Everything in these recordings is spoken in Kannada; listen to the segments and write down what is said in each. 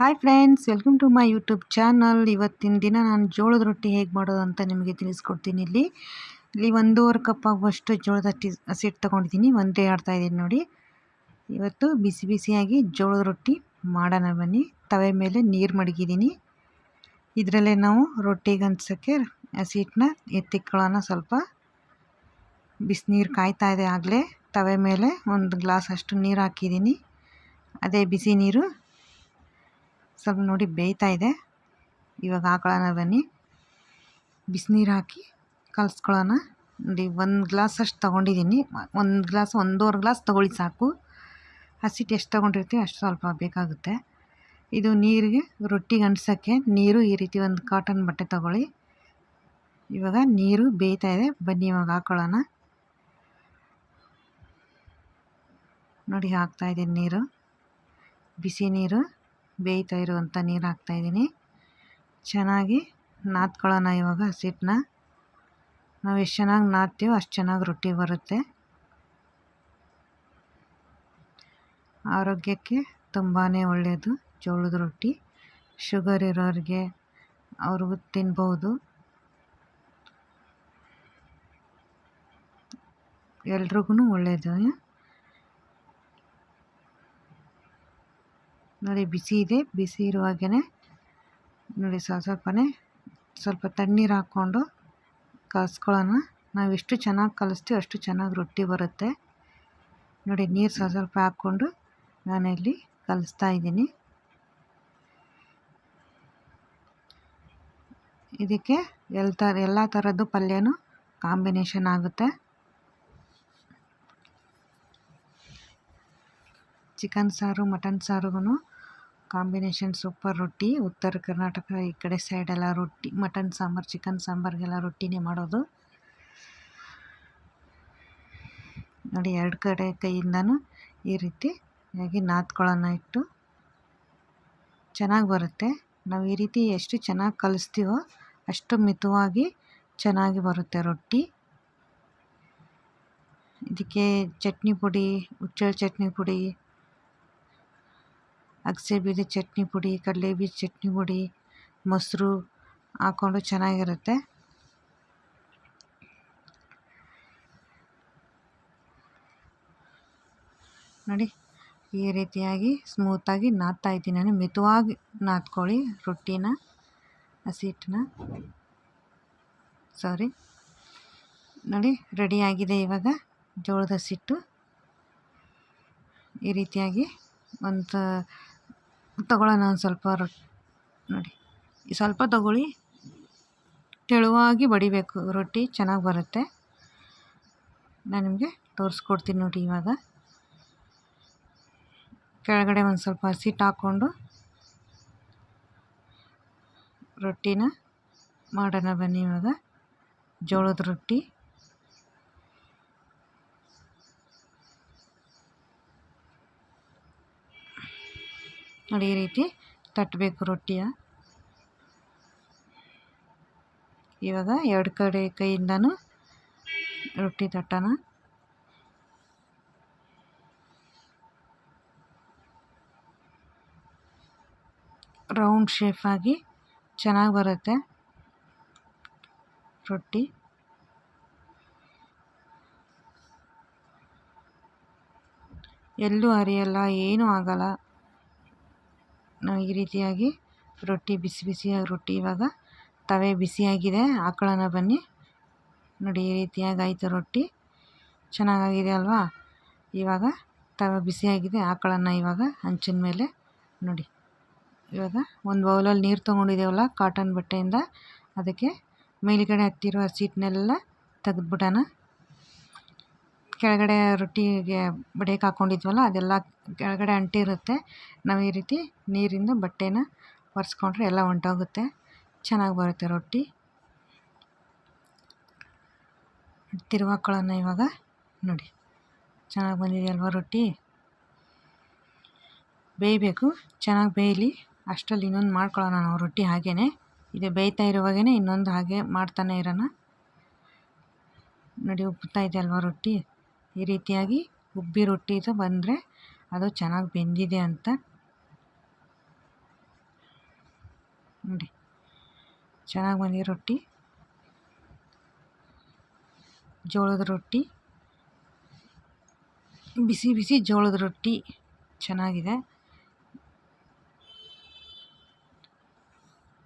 Hi friends welcome to my YouTube channel ಇವತ್ತಿನ ದಿನ ನಾನು ಜೋಳದ ರೊಟ್ಟಿ ಹೇಗೆ ಮಾಡೋದು ಅಂತ ನಿಮಗೆ ತಿಳಿಸ್ಕೊಡ್ತೀನಿ ಇಲ್ಲಿ. ಇಲ್ಲಿ ಒಂದೂವರೆ ಕಪ್ ಆಗುವಷ್ಟು ಜೋಳದ ರೊಟ್ಟಿ ಹಸಿಟ್ಟು ತೊಗೊಂಡಿದ್ದೀನಿ. ಒಂದೇ ಆಡ್ತಾ ಇದ್ದೀನಿ ನೋಡಿ. ಇವತ್ತು ಬಿಸಿ ಬಿಸಿಯಾಗಿ ಜೋಳದ ರೊಟ್ಟಿ ಮಾಡೋಣ ಬನ್ನಿ. ತವೆ ಮೇಲೆ ನೀರು ಮಡಗಿದ್ದೀನಿ. ಇದರಲ್ಲೇ ನಾವು ರೊಟ್ಟಿಗೆ ಅನ್ಸೋಕ್ಕೆ ಹಸಿಟ್ಟನ್ನ ಎತ್ತಿಕ್ಕೊಳ್ಳೋಣ ಸ್ವಲ್ಪ. ಬಿಸಿನೀರು ಕಾಯ್ತಾ ಇದೆ ಆಗಲೇ. ತವೆ ಮೇಲೆ ಒಂದು ಗ್ಲಾಸ್ ಅಷ್ಟು ನೀರು ಹಾಕಿದ್ದೀನಿ. ಅದೇ ಬಿಸಿ ನೀರು. ಸ್ವಲ್ಪ ನೋಡಿ ಬೇಯ್ತಾ ಇದೆ. ಇವಾಗ ಹಾಕೊಳ್ಳೋಣ ಬನ್ನಿ. ಬಿಸಿನೀರು ಹಾಕಿ ಕಲಿಸ್ಕೊಳ್ಳೋಣ. ನೋಡಿ ಒಂದು ಗ್ಲಾಸ್ ಅಷ್ಟು ತೊಗೊಂಡಿದ್ದೀನಿ. ಒಂದು ಗ್ಲಾಸ್, ಒಂದೂವರೆ ಗ್ಲಾಸ್ ತೊಗೊಳ್ಳಿ ಸಾಕು. ಹಸಿಟ್ಟು ಎಷ್ಟು ತೊಗೊಂಡಿರ್ತೀವಿ ಅಷ್ಟು ಸ್ವಲ್ಪ ಬೇಕಾಗುತ್ತೆ. ಇದು ನೀರಿಗೆ ರೊಟ್ಟಿಗೆ ಅಂಟ್ಸೋಕ್ಕೆ ನೀರು ಈ ರೀತಿ ಒಂದು ಕಾಟನ್ ಬಟ್ಟೆ ತೊಗೊಳ್ಳಿ. ಇವಾಗ ನೀರು ಬೇಯ್ತಾ ಇದೆ. ಬನ್ನಿ ಇವಾಗ ಹಾಕೊಳ್ಳೋಣ ನೋಡಿ ಹಾಕ್ತಾಯಿದ್ದೀನಿ ನೀರು. ಬಿಸಿ ನೀರು. ಬೇಯ್ತಾ ಇರುವಂಥ ನೀರು ಹಾಕ್ತಾಯಿದ್ದೀನಿ ಚೆನ್ನಾಗಿ ನಾದ್ಕೊಳ್ಳೋಣ ಇವಾಗ ಹಸಿಟ್ಟನ್ನ. ನಾವು ಎಷ್ಟು ಚೆನ್ನಾಗಿ ನಾದ್ತೀವೋ ಅಷ್ಟು ಚೆನ್ನಾಗಿ ರೊಟ್ಟಿ ಬರುತ್ತೆ. ಆರೋಗ್ಯಕ್ಕೆ ತುಂಬಾ ಒಳ್ಳೆಯದು ಜೋಳದ ರೊಟ್ಟಿ. ಶುಗರ್ ಇರೋರಿಗೆ ಅವ್ರಿಗೂ ತಿನ್ಬೋದು. ಎಲ್ರಿಗೂ ಒಳ್ಳೆಯದು ನೋಡಿ ಬಿಸಿ ಇದೆ. ಬಿಸಿ ಇರುವಾಗೇ ನೋಡಿ ಸ್ವಲ್ಪ ಸ್ವಲ್ಪನೇ ಸ್ವಲ್ಪ ತಣ್ಣೀರು ಹಾಕ್ಕೊಂಡು ಕಲಿಸ್ಕೊಳ್ಳೋಣ ನಾವು ಎಷ್ಟು ಚೆನ್ನಾಗಿ ಕಲಿಸ್ತೀವಿ ಅಷ್ಟು ಚೆನ್ನಾಗಿ ರೊಟ್ಟಿ ಬರುತ್ತೆ. ನೋಡಿ ನೀರು ಸ್ವಲ್ಪ ಸ್ವಲ್ಪ ಹಾಕ್ಕೊಂಡು ನಾನಿಲ್ಲಿ ಕಲಿಸ್ತಾ ಇದ್ದೀನಿ. ಇದಕ್ಕೆ ಎಲ್ಲ ಥರ ಎಲ್ಲ ಥರದ್ದು ಪಲ್ಯನೂ ಕಾಂಬಿನೇಷನ್ ಆಗುತ್ತೆ. ಚಿಕನ್ ಸಾರು, ಮಟನ್ ಸಾರಿಗೂ ಕಾಂಬಿನೇಷನ್ ಸೂಪರ್ ರೊಟ್ಟಿ. ಉತ್ತರ ಕರ್ನಾಟಕ ಈ ಕಡೆ ಸೈಡೆಲ್ಲ ರೊಟ್ಟಿ, ಮಟನ್ ಸಾಂಬಾರು ಚಿಕನ್ ಸಾಂಬಾರಿಗೆಲ್ಲ ರೊಟ್ಟಿನೇ ಮಾಡೋದು. ನೋಡಿ, ಎರಡು ಕಡೆ ಕೈಯಿಂದನೂ ಈ ರೀತಿ ಹಾಗೆ ನಾದ್ಕೊಳ್ಳೋಣ ಇಟ್ಟು. ಚೆನ್ನಾಗಿ ಬರುತ್ತೆ. ನಾವು ಈ ರೀತಿ ಎಷ್ಟು ಚೆನ್ನಾಗಿ ಕಲಿಸ್ತೀವೋ ಅಷ್ಟು ಮಿತವಾಗಿ ಚೆನ್ನಾಗಿ ಬರುತ್ತೆ ರೊಟ್ಟಿ. ಇದಕ್ಕೆ ಚಟ್ನಿ ಪುಡಿ ಹುಚ್ಚೆಳ್ಳು ಚಟ್ನಿ ಪುಡಿ ಅಗಸೆ ಬೀದಿ ಚಟ್ನಿ ಪುಡಿ ಕಡಲೆ ಬೀಜ ಚಟ್ನಿ ಪುಡಿ, ಮೊಸರು ಹಾಕ್ಕೊಂಡು ಚೆನ್ನಾಗಿರುತ್ತೆ. ನೋಡಿ, ಈ ರೀತಿಯಾಗಿ ಸ್ಮೂತಾಗಿ ನಾದ್ತಾ ಇದ್ದೀನಿ ನಾನು. ಮಿತವಾಗಿ ನಾದ್ಕೊಳ್ಳಿ ರೊಟ್ಟಿನ ಹಸಿ ಹಿಟ್ಟನ್ನ ಸಾರಿ ನೋಡಿ ರೆಡಿಯಾಗಿದೆ ಇವಾಗ ಜೋಳದ ಹಸಿಟ್ಟು ಈ ರೀತಿಯಾಗಿ ಒಂದು ತಗೊಳ್ಳೋಣ ಒಂದು ಸ್ವಲ್ಪ ರೊಟ್ಟಿ ನೋಡಿ. ಸ್ವಲ್ಪ ತಗೊಳ್ಳಿ. ತೆಳುವಾಗಿ ಬಡಿಬೇಕು. ರೊಟ್ಟಿ ಚೆನ್ನಾಗಿ ಬರುತ್ತೆ. ನಾನು ನಿಮಗೆ ತೋರಿಸ್ಕೊಡ್ತೀನಿ ನೋಡಿ ಇವಾಗ. ಕೆಳಗಡೆ ಒಂದು ಸ್ವಲ್ಪ ಹಸಿಟ್ಟು ಹಾಕ್ಕೊಂಡು ರೊಟ್ಟಿನ ಮಾಡೋಣ ಬನ್ನಿ ಇವಾಗ. ಜೋಳದ ರೊಟ್ಟಿ. ನೋಡಿ ಈ ರೀತಿ ತಟ್ಟಬೇಕು ರೊಟ್ಟಿಯ. ಇವಾಗ ಎರಡು ಕಡೆ ಕೈಯಿಂದನೂ ರೊಟ್ಟಿ ತಟ್ಟನ ರೌಂಡ್ ಶೇಫಾಗಿ ಚೆನ್ನಾಗಿ ಬರುತ್ತೆ ರೊಟ್ಟಿ. ಎಲ್ಲೂ ಅರಿಯಲ್ಲ ಏನೂ ಆಗಲ್ಲ. ನಾವು ಈ ರೀತಿಯಾಗಿ ರೊಟ್ಟಿ ಬಿಸಿ ಬಿಸಿಯಾಗಿ ರೊಟ್ಟಿ ಇವಾಗ ತವೆ ಬಿಸಿಯಾಗಿದೆ. ಹಾಕೊಳ್ಳೋಣ ಬನ್ನಿ. ನೋಡಿ, ಈ ರೀತಿಯಾಗಿ ಆಯಿತು ರೊಟ್ಟಿ. ಚೆನ್ನಾಗಾಗಿದೆ ಅಲ್ವಾ? ಇವಾಗ ತವೆ ಬಿಸಿಯಾಗಿದೆ. ಹಾಕೊಳ್ಳೋಣ ಇವಾಗ ಹಂಚಿನ ಮೇಲೆ. ನೋಡಿ, ಇವಾಗ ಒಂದು ಬೌಲಲ್ಲಿ ನೀರು ತೊಗೊಂಡಿದ್ದೇವಲ್ಲ ಕಾಟನ್ ಬಟ್ಟೆಯಿಂದ, ಅದಕ್ಕೆ ಮೇಲುಗಡೆ ಹತ್ತಿರುವ ಸೀಟ್ನೆಲ್ಲ ತೆಗೆದ್ಬಿಡೋಣ. ಕೆಳಗಡೆ ರೊಟ್ಟಿಗೆ ಬಡಿಯಕ್ಕೆ ಹಾಕ್ಕೊಂಡಿದ್ವಲ್ಲ ಅದೆಲ್ಲ ಕೆಳಗಡೆ ಅಂಟಿರುತ್ತೆ ನಾವು ಈ ರೀತಿ ನೀರಿಂದ ಬಟ್ಟೆನ ಒರೆಸ್ಕೊಂಡ್ರೆ ಎಲ್ಲ ಹೊಂಟೋಗುತ್ತೆ. ಚೆನ್ನಾಗಿ ಬರುತ್ತೆ ರೊಟ್ಟಿ. ತಿರುವಾಕೊಳ್ಳೋಣ ಇವಾಗ. ನೋಡಿ, ಚೆನ್ನಾಗಿ ಬಂದಿದೆಯಲ್ವ ರೊಟ್ಟಿ? ಬೇಯಬೇಕು, ಚೆನ್ನಾಗಿ ಬೇಯಲಿ. ಅಷ್ಟರಲ್ಲಿ ಇನ್ನೊಂದು ಮಾಡ್ಕೊಳ್ಳೋಣ ನಾವು ರೊಟ್ಟಿ ಹಾಗೇ ಇದು ಬೇಯ್ತಾ ಇರುವಾಗೇ ಇನ್ನೊಂದು ಹಾಗೆ ಮಾಡ್ತಾನೆ ಇರೋಣ. ನೋಡಿ ಇದೆ ಅಲ್ವಾ ರೊಟ್ಟಿ? ಈ ರೀತಿಯಾಗಿ ಉಬ್ಬಿ ರೊಟ್ಟಿ ಬಂದರೆ ಅದು ಚೆನ್ನಾಗಿ ಬೆಂದಿದೆ ಅಂತ. ನೋಡಿ, ಚೆನ್ನಾಗಿ ಬಂದಿದೆ ರೊಟ್ಟಿ. ಜೋಳದ ರೊಟ್ಟಿ. ಬಿಸಿ ಬಿಸಿ ಜೋಳದ ರೊಟ್ಟಿ ಚೆನ್ನಾಗಿದೆ.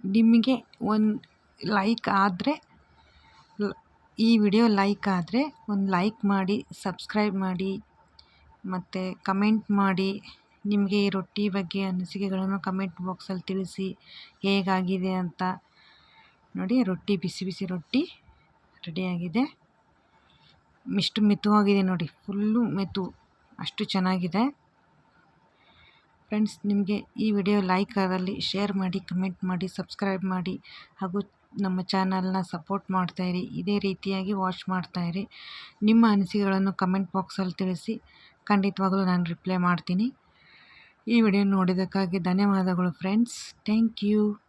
ನಿಮಗೆ ಒಂದು ಲೈಕ್ ಆದರೆ ಈ ವಿಡಿಯೋ ಲೈಕ್ ಆದರೆ ಒಂದು ಲೈಕ್ ಮಾಡಿ, ಸಬ್ಸ್ಕ್ರೈಬ್ ಮಾಡಿ, ಮತ್ತು ಕಮೆಂಟ್ ಮಾಡಿ. ನಿಮಗೆ ಈ ರೊಟ್ಟಿ ಬಗ್ಗೆ ಅನಿಸಿಕೆಗಳನ್ನು ಕಮೆಂಟ್ ಬಾಕ್ಸಲ್ಲಿ ತಿಳಿಸಿ, ಹೇಗಾಗಿದೆ ಅಂತ ನೋಡಿ. ರೊಟ್ಟಿ, ಬಿಸಿ ಬಿಸಿ ರೊಟ್ಟಿ ರೆಡಿಯಾಗಿದೆ. ಇಷ್ಟು ಮೆತುವಾಗಿದೆ ನೋಡಿ. ಫುಲ್ಲು ಮೆತ್ತು, ಅಷ್ಟು ಚೆನ್ನಾಗಿದೆ. ಫ್ರೆಂಡ್ಸ್, ನಿಮಗೆ ಈ ವಿಡಿಯೋ ಲೈಕ್ ಆಗಲಿ ಶೇರ್ ಮಾಡಿ, ಕಮೆಂಟ್ ಮಾಡಿ, ಸಬ್ಸ್ಕ್ರೈಬ್ ಮಾಡಿ. ಹಾಗೂ ನಮ್ಮ ಚಾನಲ್ನ ಸಪೋರ್ಟ್ ಮಾಡ್ತಾಯಿರಿ, ಇದೇ ರೀತಿಯಾಗಿ ವಾಚ್ ಮಾಡ್ತಾಯಿರಿ. ನಿಮ್ಮ ಅನಿಸಿಕೆಗಳನ್ನು ಕಮೆಂಟ್ ಬಾಕ್ಸಲ್ಲಿ ತಿಳಿಸಿ, ಖಂಡಿತವಾಗಲೂ ನಾನು ರಿಪ್ಲೈ ಮಾಡ್ತೀನಿ. ಈ ವಿಡಿಯೋ ನೋಡಿದ್ದಕ್ಕಾಗಿ ಧನ್ಯವಾದಗಳು ಫ್ರೆಂಡ್ಸ್. Thank you.